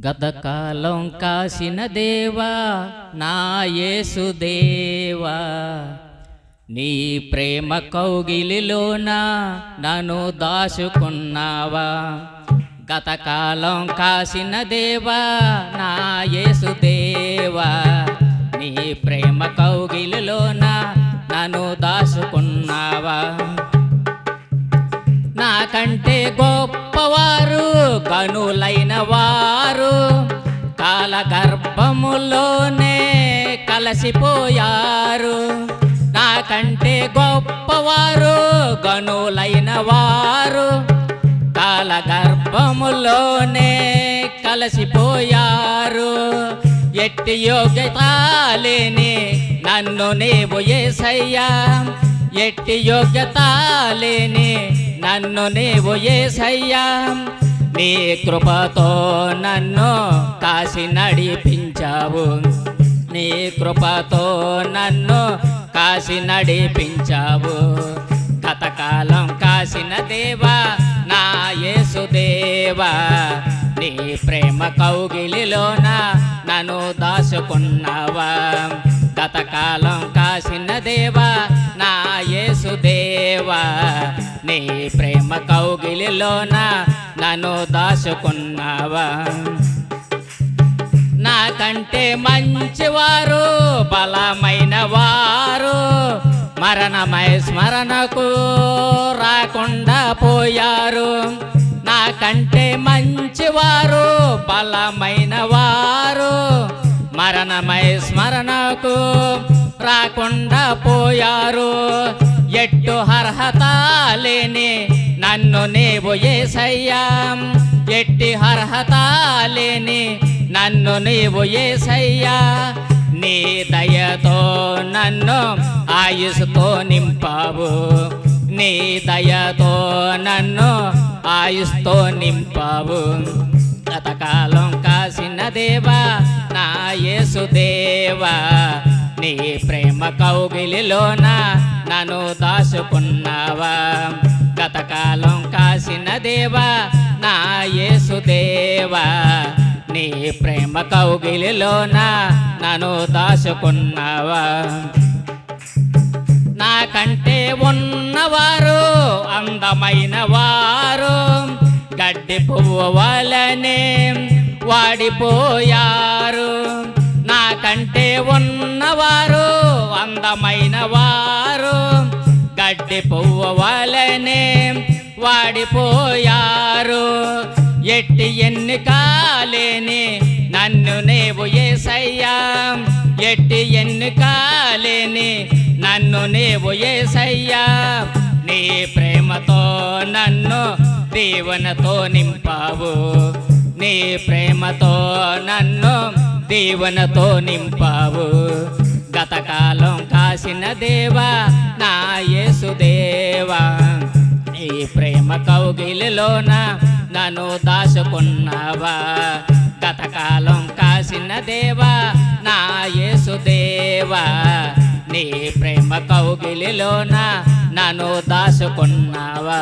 గతకాలం కాసిన దేవా నా నీ ప్రేమ కౌగిలిలోన నన్ను దాచుకున్నావా. గతకాలం కాసిన దేవా నా యేసు నీ ప్రేమ కౌగిలిలోన నన్ను దాచుకున్నావా. నాకంటే గొప్పవారు కనులైన వారు కాలగర్భములోనే కలసిపోయారు. నాకంటే గొప్పవారు గనులైన వారు కాలగర్భములోనే కలసిపోయారు. ఎట్టి యోగ్యత లేని నన్ను నీవు ఏసయ్యా. ఎట్టి యోగ్యత లేని నన్ను నీవు ఏసయ్యా. నీ కృపతో నన్ను కాసి నడిపించావు. నీ కృపతో నన్ను కాసి నడిపించావు. గతకాలం కాసిన దేవా నా యేసుదేవా నీ ప్రేమ కౌగిలిలోన నన్ను దాచుకున్నావా గతకాలం కాసిన దేవా నా యేసుదేవా నీ ప్రేమ కౌగిలిలోన నన్ను దాచుకున్నావా? నాకంటే మంచివారు బలమైన వారు మరణమై స్మరణకు రాకుండా పోయారు. నాకంటే మంచివారు బలమైన వారు మరణమై స్మరణకు రాకుండా పోయారు. ఎట్టు అర్హత లేని నన్ను నీవు ఏసయ్యా. ఎట్టి అర్హత లేని నన్ను నీవు ఏసయ్యా. నీ దయతో నన్ను ఆయుసుతో నింపావు. నీ దయతో నన్ను ఆయుస్తో నింపావు. గతకాలం కాసిన దేవా నా యేసుదేవా నీ ప్రేమ కౌగిలిలోన నన్ను దాచుకున్నావా. గతకాలం దేవా నా యేసుదేవా నీ ప్రేమ కౌగిలిలోన నన్ను దాచుకున్నావా? నాకంటే ఉన్నవారు అందమైన వారు గడ్డి పువ్వు వలనే వాడిపోయారు. నాకంటే ఉన్నవారు అందమైన వారు గడ్డి పువ్వు వలనే వాడిపోయారు. ఎట్టి ఎన్నికాలేని నన్ను నీవు ఏసయ్యా. ఎట్టి ఎన్నికాలేని నన్ను నీవు ఏసయ్యా. నీ ప్రేమతో నన్ను దీవనతో నింపావు. నీ ప్రేమతో నన్ను దీవనతో నింపావు. గతకాలం కాసిన దేవా నా యేసుదేవా. ప్రేమ కౌగిలిలోన నన్ను దాచుకున్నావా? గతకాలం కాసిన దేవా నా యేసు నీ ప్రేమ కౌగిలిలోన నన్ను దాచుకున్నావా?